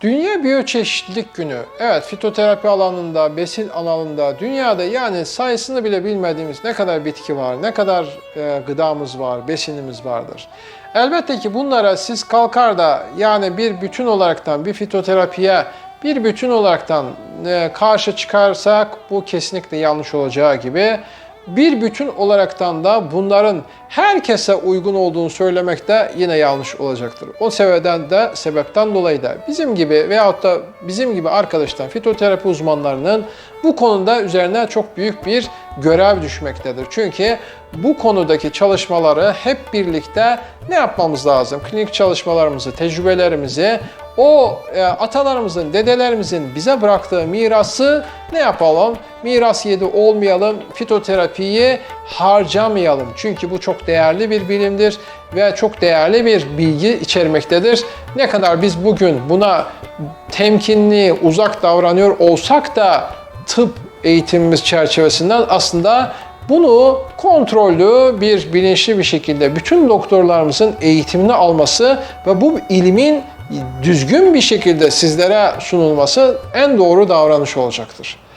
Dünya Biyoçeşitlilik Günü. Evet fitoterapi alanında, besin alanında, dünyada yani sayısını bile bilmediğimiz ne kadar bitki var, ne kadar e, gıdamız var, besinimiz vardır. Elbette ki bunlara siz kalkar da yani bir bütün olaraktan bir fitoterapiye bir bütün olaraktan e, karşı çıkarsak bu kesinlikle yanlış olacağı gibi bir bütün olaraktan da bunların herkese uygun olduğunu söylemek de yine yanlış olacaktır. O sebepten de sebepten dolayı da bizim gibi veyahut da bizim gibi arkadaşlar fitoterapi uzmanlarının bu konuda üzerine çok büyük bir görev düşmektedir. Çünkü bu konudaki çalışmaları hep birlikte ne yapmamız lazım? Klinik çalışmalarımızı, tecrübelerimizi o e, atalarımızın, dedelerimizin bize bıraktığı mirası ne yapalım? Miras yedi olmayalım, fitoterapiyi harcamayalım. Çünkü bu çok değerli bir bilimdir ve çok değerli bir bilgi içermektedir. Ne kadar biz bugün buna temkinli, uzak davranıyor olsak da tıp eğitimimiz çerçevesinden aslında bunu kontrollü bir bilinçli bir şekilde bütün doktorlarımızın eğitimini alması ve bu ilmin düzgün bir şekilde sizlere sunulması en doğru davranış olacaktır.